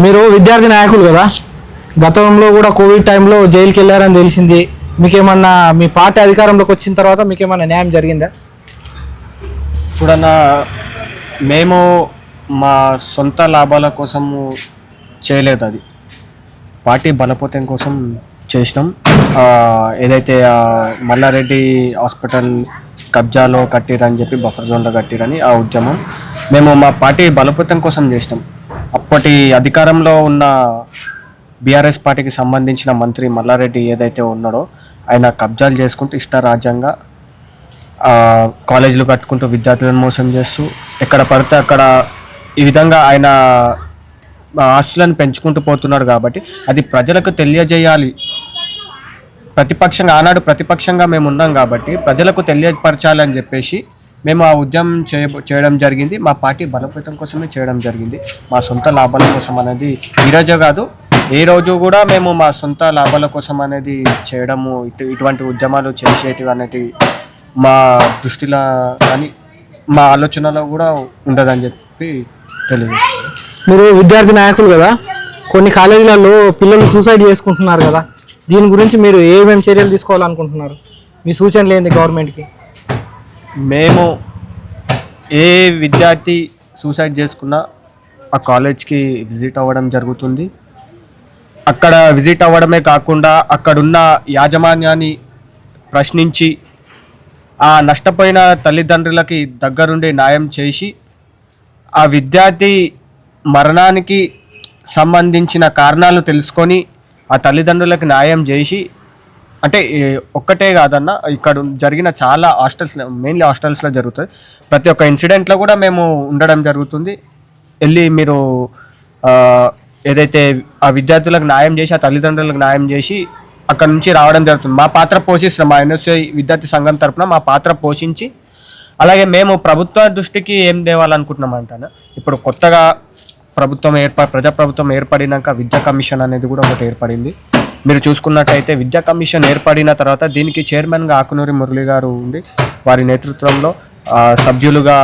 మీరు విద్యార్థి నాయకులు కదా? గతంలో కూడా కోవిడ్ టైంలో జైలుకి వెళ్ళారని తెలిసింది. మీకేమన్నా మీ పార్టీ అధికారంలోకి వచ్చిన తర్వాత మీకేమన్నా న్యాయం జరిగిందా? చూడన్న మేము మా సొంత లాభాల కోసం చేయలేదు అది. పార్టీ బలపోతం కోసం చేసినాం. ఆ, ఏదైతే ఆ మల్లారెడ్డి హాస్పిటల్ కబ్జాలో కట్టిరని చెప్పి బఫర్ జోన్లో కట్టిరని ఆ ఉద్యమం మేము మా పార్టీ బలపోతం కోసం చేసినాం. అప్పటి అధికారంలో ఉన్న బీఆర్ఎస్ పార్టీకి సంబంధించిన మంత్రి మల్లారెడ్డి ఏదైతే ఉన్నాడో ఆయన కబ్జాలు చేసుకుంటూ ఇష్టారాజ్యంగా ఆ, కాలేజీలు కట్టుకుంటూ విద్యార్థులను మోసం చేస్తూ ఎక్కడ పడితే అక్కడ ఈ విధంగా ఆయన ఆస్తులను పెంచుకుంటూ పోతున్నాడు కాబట్టి అది ప్రజలకు తెలియజేయాలి. ప్రతిపక్షంగా ఆనాడు ప్రతిపక్షంగా మేము ఉన్నాం కాబట్టి ప్రజలకు తెలియపరచాలని చెప్పేసి మేము ఆ ఉద్యమం చేయ చేయడం జరిగింది. మా పార్టీ బలోపేతం కోసమే చేయడం జరిగింది. మా సొంత లాభాల కోసం అనేది ఈరోజు కాదు ఏ రోజు కూడా మేము మా సొంత లాభాల కోసం అనేది చేయడము ఇటు ఇటువంటి ఉద్యమాలు చేసేటివి అనేటివి మా దృష్టిలో కానీ మా ఆలోచనలో కూడా ఉండదని చెప్పి తెలియజేస్తాను మీరు విద్యార్థి నాయకులు కదా? కొన్ని కాలేజీలలో పిల్లలు సూసైడ్ చేసుకుంటున్నారు కదా? దీని గురించి మీరు ఏమేమి చర్యలు తీసుకోవాలనుకుంటున్నారు? మీ సూచనలు ఏంది గవర్నమెంట్కి? మేము ఏ విద్యార్థి సూసైడ్ చేసుకున్నా ఆ కాలేజ్కి విజిట్ అవ్వడం జరుగుతుంది. అక్కడ విజిట్ అవ్వడమే కాకుండా అక్కడున్న యాజమాన్యాన్ని ప్రశ్నించి ఆ నష్టపోయిన తల్లిదండ్రులకి దగ్గరుండి న్యాయం చేసి ఆ విద్యార్థి మరణానికి సంబంధించిన కారణాలు తెలుసుకొని ఆ తల్లిదండ్రులకు న్యాయం చేసి అంటే ఒక్కటే కాదన్న ఇక్కడ జరిగిన చాలా హాస్టల్స్ మెయిన్లీ హాస్టల్స్లో జరుగుతుంది ప్రతి ఒక్క ఇన్సిడెంట్లో కూడా మేము ఉండడం జరుగుతుంది. వెళ్ళి మీరు ఏదైతే ఆ విద్యార్థులకు న్యాయం చేసి ఆ తల్లిదండ్రులకు న్యాయం చేసి అక్కడ నుంచి రావడం జరుగుతుంది. మా పాత్ర పోషిస్తున్నాం మా ఎన్ఎస్ఐ విద్యార్థి సంఘం తరపున మా పాత్ర పోషించి అలాగే మేము ప్రభుత్వ దృష్టికి ఏం తేవాలనుకుంటున్నాం అంటాను ఇప్పుడు కొత్తగా ప్రభుత్వం ఏర్ప ప్రజాప్రభుత్వం ఏర్పడినాక విద్యా కమిషన్ అనేది కూడా ఒకటి ఏర్పడింది. మీరు చూసుకున్నట్టయితే విద్యా కమిషన్ ఏర్పడిన తర్వాత దీనికి చైర్మన్గా ఆకునూరి మురళి గారు ఉండి వారి నేతృత్వంలో సభ్యులుగా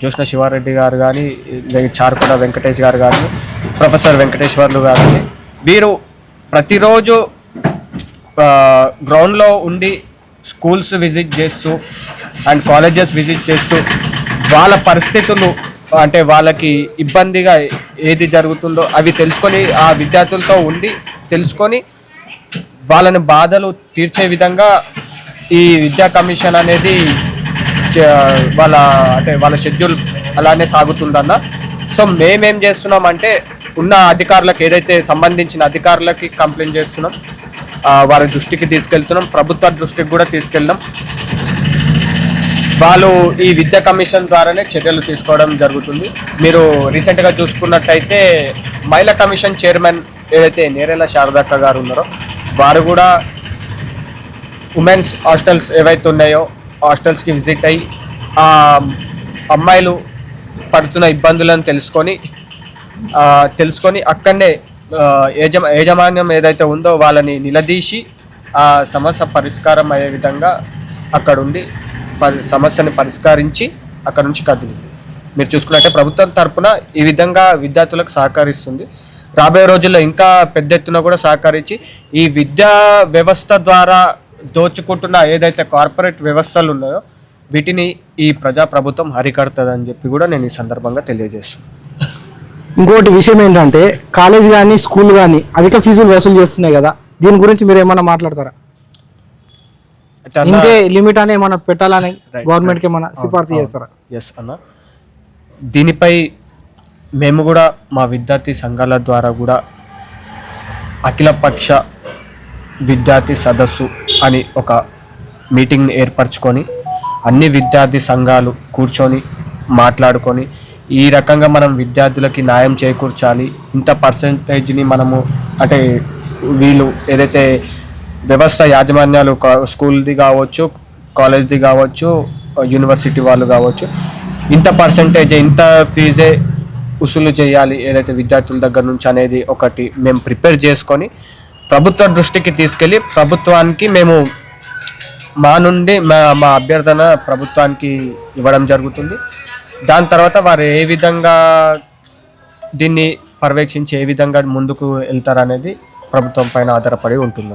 జోష్న శివారెడ్డి గారు కానీ చారుకొండ వెంకటేష్ గారు కానీ ప్రొఫెసర్ వెంకటేశ్వర్లు గారు కానీ వీరు ప్రతిరోజు గ్రౌండ్లో ఉండి స్కూల్స్ విజిట్ చేస్తూ అండ్ కాలేజెస్ విజిట్ చేస్తూ వాళ్ళ పరిస్థితులు అంటే వాళ్ళకి ఇబ్బందిగా ఏది జరుగుతుందో అవి తెలుసుకొని ఆ విద్యార్థులతో ఉండి తెలుసుకొని వాళ్ళని బాధలు తీర్చే విధంగా ఈ విద్యా కమిషన్ అనేది వాళ్ళ అంటే వాళ్ళ షెడ్యూల్ అలానే సాగుతుందన్న. సో మేమేం చేస్తున్నాం అంటే ఉన్న అధికారులకు ఏదైతే సంబంధించిన అధికారులకి కంప్లైంట్ చేస్తున్నాం వారి దృష్టికి తీసుకెళ్తున్నాం ప్రభుత్వ దృష్టికి కూడా తీసుకెళ్ళాం వాళ్ళు ఈ విద్యా కమిషన్ ద్వారానే చర్యలు తీసుకోవడం జరుగుతుంది. మీరు రీసెంట్గా చూసుకున్నట్టయితే మహిళా కమిషన్ చైర్మన్ ఏదైతే నేరేల శారదక్క గారు ఉన్నారో వారు కూడా ఉమెన్స్ హాస్టల్స్ ఏవైతే ఉన్నాయో హాస్టల్స్కి విజిట్ అయ్యి ఆ అమ్మాయిలు పడుతున్న ఇబ్బందులను తెలుసుకొని తెలుసుకొని అక్కడనే యజమా యాజమాన్యం ఏదైతే ఉందో వాళ్ళని నిలదీసి ఆ సమస్య పరిష్కారం అయ్యే విధంగా అక్కడుండి పరి సమస్యని పరిష్కరించి అక్కడ నుంచి కదిలింది. మీరు చూసుకున్నట్టే ప్రభుత్వం తరపున ఈ విధంగా విద్యార్థులకు సహకరిస్తుంది. రాబోయే రోజుల్లో ఇంకా పెద్ద ఎత్తున కూడా సహకరించి ఈ విద్యా వ్యవస్థ ద్వారా దోచుకుంటున్న ఏదైతే కార్పొరేట్ వ్యవస్థలు ఉన్నాయో వీటిని ఈ ప్రజా ప్రభుత్వం హరికడుతుందని చెప్పి కూడా నేను ఈ సందర్భంగా తెలియజేస్తున్నాను. ఇంకోటి విషయం ఏంటంటే కాలేజ్ కానీ స్కూల్ కానీ అధిక ఫీజులు వసూలు చేస్తున్నాయి కదా దీని గురించి మీరు ఏమన్నా మాట్లాడతారా? అయితే ఇంకే లిమిట్ అని ఏమన్నా పెట్టాలని గవర్నమెంట్కి ఏమన్నా సిఫార్సు చేస్తారా? ఎస్ అన్న. దీనిపై మేము కూడా మా విద్యార్థి సంఘాల ద్వారా కూడా అఖిలపక్ష విద్యార్థి సదస్సు అని ఒక మీటింగ్ని ఏర్పరచుకొని అన్ని విద్యార్థి సంఘాలు కూర్చొని మాట్లాడుకొని ఈ రకంగా మనం విద్యార్థులకి న్యాయం చేకూర్చాలి. ఇంత పర్సంటేజ్ని మనము అంటే వీళ్ళు ఏదైతే వ్యవస్థ యాజమాన్యాలు కా- స్కూల్ది కావచ్చు కాలేజ్ది కావచ్చు యూనివర్సిటీ వాళ్ళు కావచ్చు ఇంత పర్సంటేజ్ ఇంత ఫీజే వసూలు చేయాలి ఏదైతే విద్యార్థుల దగ్గర నుంచి అనేది ఒకటి మేము ప్రిపేర్ చేసుకొని ప్రభుత్వ దృష్టికి తీసుకెళ్ళి ప్రభుత్వానికి మేము మా నుండి మా మా అభ్యర్థన ప్రభుత్వానికి ఇవ్వడం జరుగుతుంది. దాని తర్వాత వారు ఏ విధంగా దీన్ని పర్యవేక్షించి ఏ విధంగా ముందుకు వెళ్తారనేది ప్రభుత్వం పైన ఆధారపడి ఉంటుంది.